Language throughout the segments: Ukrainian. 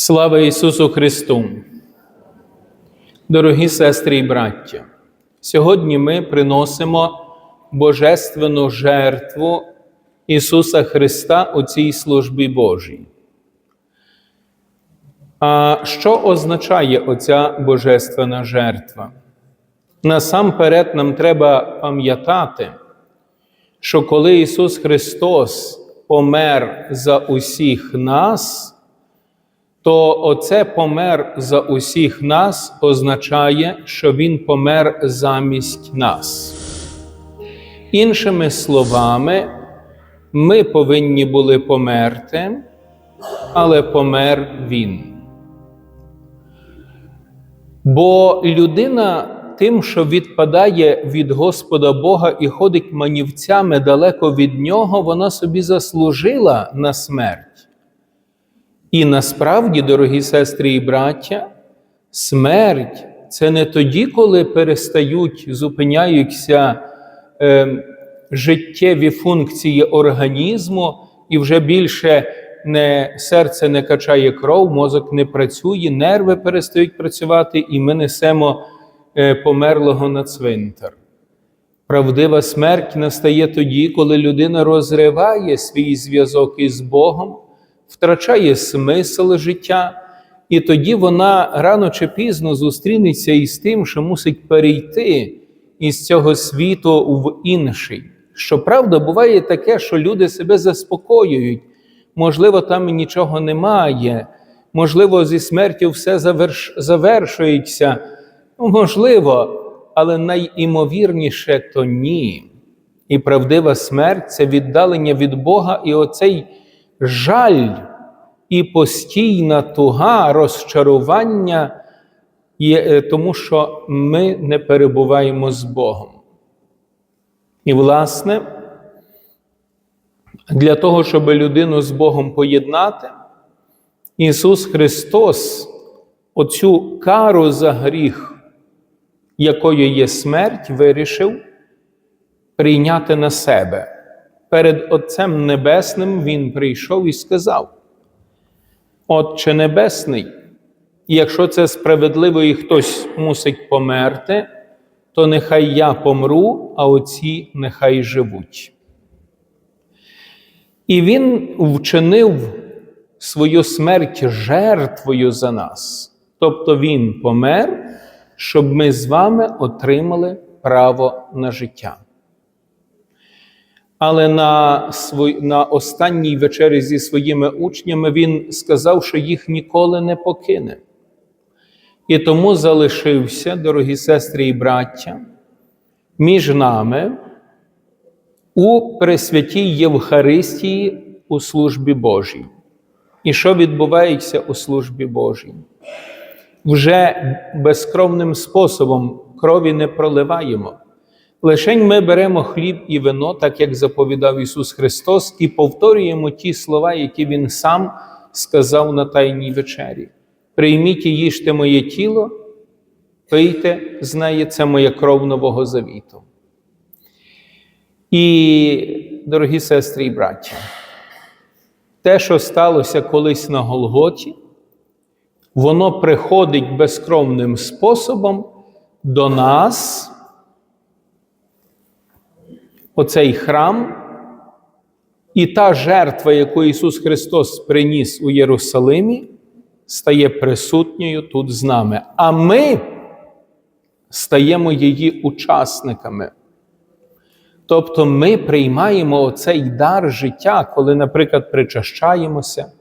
Слава Ісусу Христу! Дорогі сестри і браття! Сьогодні ми приносимо божественну жертву Ісуса Христа у цій службі Божій. А що означає оця божественна жертва? Насамперед нам треба пам'ятати, що коли Ісус Христос помер за усіх нас, то оце помер за усіх нас означає, що Він помер замість нас. Іншими словами, ми повинні були померти, але помер Він. Бо людина тим, що відпадає від Господа Бога і ходить манівцями далеко від Нього, вона собі заслужила на смерть. І насправді, дорогі сестри і браття, смерть це не тоді, коли перестають, зупиняються е, життєві функції організму, і вже більше не, серце не качає кров, мозок не працює, нерви перестають працювати, і ми несемо е, померлого на цвинтар. Правдива смерть настає тоді, коли людина розриває свій зв'язок із Богом втрачає смисл життя, і тоді вона рано чи пізно зустрінеться із тим, що мусить перейти із цього світу в інший. Щоправда, буває таке, що люди себе заспокоюють, можливо, там нічого немає, можливо, зі смертю все заверш... завершується. Ну, можливо, але найімовірніше то ні. І правдива смерть це віддалення від Бога і оцей жаль і постійна туга, розчарування, є, тому що ми не перебуваємо з Богом. І, власне, для того, щоб людину з Богом поєднати, Ісус Христос оцю кару за гріх, якою є смерть, вирішив прийняти на себе перед Отцем Небесним Він прийшов і сказав: Отче Небесний, якщо це справедливо і хтось мусить померти, то нехай я помру, а оці нехай живуть. І Він вчинив свою смерть жертвою за нас. Тобто Він помер, щоб ми з вами отримали право на життя. Але на свой, на останній вечері зі своїми учнями він сказав, що їх ніколи не покине. І тому залишився, дорогі сестри і браття, між нами у Пресвятій Євхаристії у службі Божій. І що відбувається у службі Божій? Вже безкровним способом крові не проливаємо. Лишень ми беремо хліб і вино, так як заповідав Ісус Христос, і повторюємо ті слова, які Він сам сказав на Тайній вечері. Прийміть і їжте моє тіло, пийте, знає, це моя кров Нового Завіту. І, дорогі сестри і браття, те, що сталося колись на Голготі, воно приходить безкровним способом до нас оцей храм, і та жертва, яку Ісус Христос приніс у Єрусалимі, стає присутньою тут з нами. А ми стаємо її учасниками. Тобто ми приймаємо оцей дар життя, коли, наприклад, причащаємося,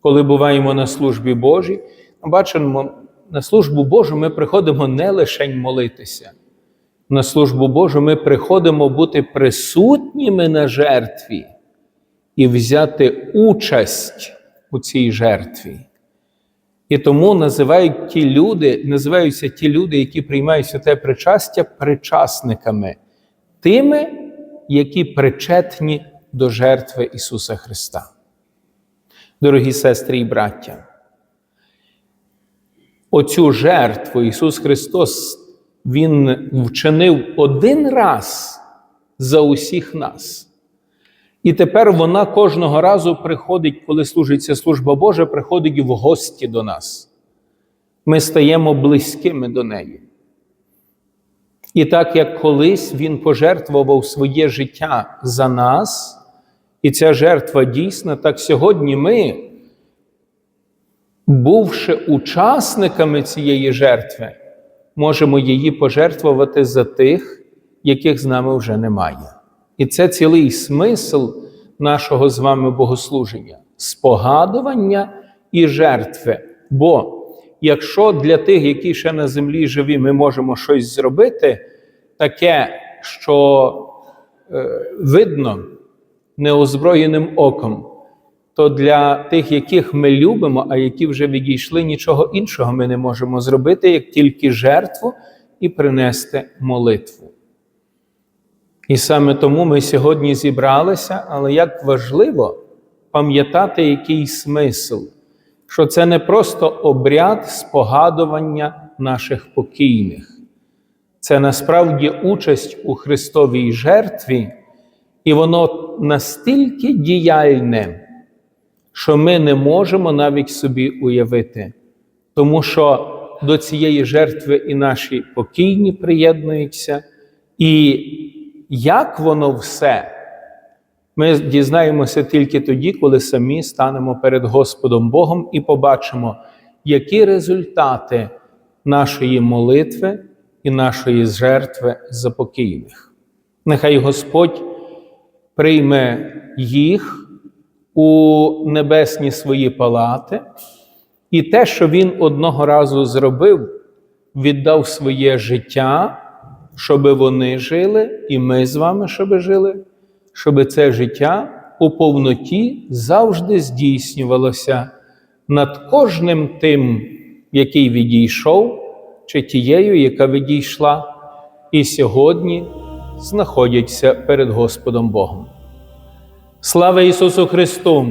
коли буваємо на службі Божій. Бачимо, на службу Божу ми приходимо не лише молитися на службу Божу, ми приходимо бути присутніми на жертві і взяти участь у цій жертві. І тому називають ті люди, називаються ті люди, які приймають святе причастя, причасниками, тими, які причетні до жертви Ісуса Христа. Дорогі сестри і браття, оцю жертву Ісус Христос він вчинив один раз за усіх нас. І тепер вона кожного разу приходить, коли служиться служба Божа, приходить в гості до нас. Ми стаємо близькими до неї. І так як колись Він пожертвував своє життя за нас, і ця жертва дійсна, так сьогодні ми, бувши учасниками цієї жертви, можемо її пожертвувати за тих, яких з нами вже немає. І це цілий смисл нашого з вами богослуження спогадування і жертви. Бо якщо для тих, які ще на землі живі, ми можемо щось зробити, таке, що е, видно неозброєним оком, то для тих, яких ми любимо, а які вже відійшли, нічого іншого ми не можемо зробити, як тільки жертву і принести молитву. І саме тому ми сьогодні зібралися, але як важливо пам'ятати, який смисл, що це не просто обряд спогадування наших покійних, це насправді участь у Христовій жертві, і воно настільки діяльне, що ми не можемо навіть собі уявити, тому що до цієї жертви і наші покійні приєднуються, і як воно все, ми дізнаємося тільки тоді, коли самі станемо перед Господом Богом і побачимо, які результати нашої молитви і нашої жертви за покійних. Нехай Господь прийме їх у небесні свої палати, і те, що Він одного разу зробив, віддав своє життя щоб вони жили, і ми з вами щоб жили, щоб це життя у повноті завжди здійснювалося над кожним тим, який відійшов, чи тією, яка відійшла, і сьогодні знаходяться перед Господом Богом. Слава Ісусу Христу!